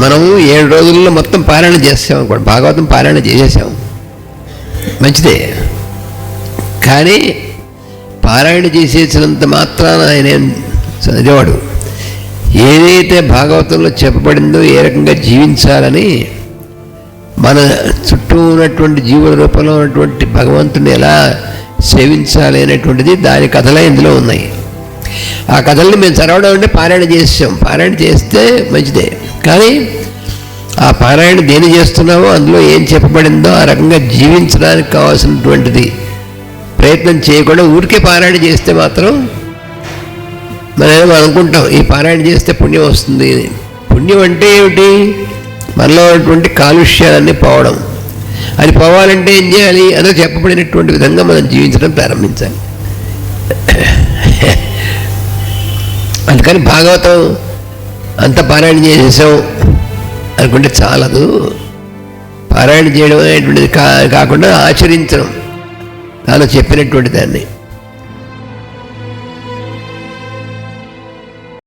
మనము ఏడు రోజుల్లో మొత్తం పారాయణ చేస్తాం అనుకోండి. భాగవతం పారాయణ చేసేసాము మంచిదే. కానీ పారాయణ చేసేసినంత మాత్రాన ఆయన చదివాడు ఏదైతే భాగవతంలో చెప్పబడిందో ఏ రకంగా జీవించాలని మన చుట్టూ ఉన్నటువంటి జీవుల రూపంలో ఉన్నటువంటి భగవంతుని ఎలా సేవించాలి అనేటువంటిది దాని కథలే ఇందులో ఉన్నాయి. ఆ కథల్ని మేము చదవడం అంటే పారాయణ చేసాం పారాయణ చేస్తే మంచిదే. కానీ ఆ పారాయణ దేని చేస్తున్నామో అందులో ఏం చెప్పబడిందో ఆ రకంగా జీవించడానికి కావాల్సినటువంటిది ప్రయత్నం చేయకుండా ఊరికే పారాయణ చేస్తే మాత్రం మనం అనుకుంటాం ఈ పారాయణ చేస్తే పుణ్యం వస్తుంది. పుణ్యం అంటే ఏమిటి? మనలో ఉన్నటువంటి కాలుష్యాలన్నీ పోవడం. అది పోవాలంటే ఏం చేయాలి? అదో చెప్పబడినటువంటి విధంగా మనం జీవించడం ప్రారంభించాలి. అందుకని భాగవతం అంత పారాయణ చేసేసాం అనుకుంటే చాలదు. పారాయణ చేయడం అనేటువంటిది కా కాకుండా ఆచరించడం. తాను చెప్పినటువంటి దాన్ని.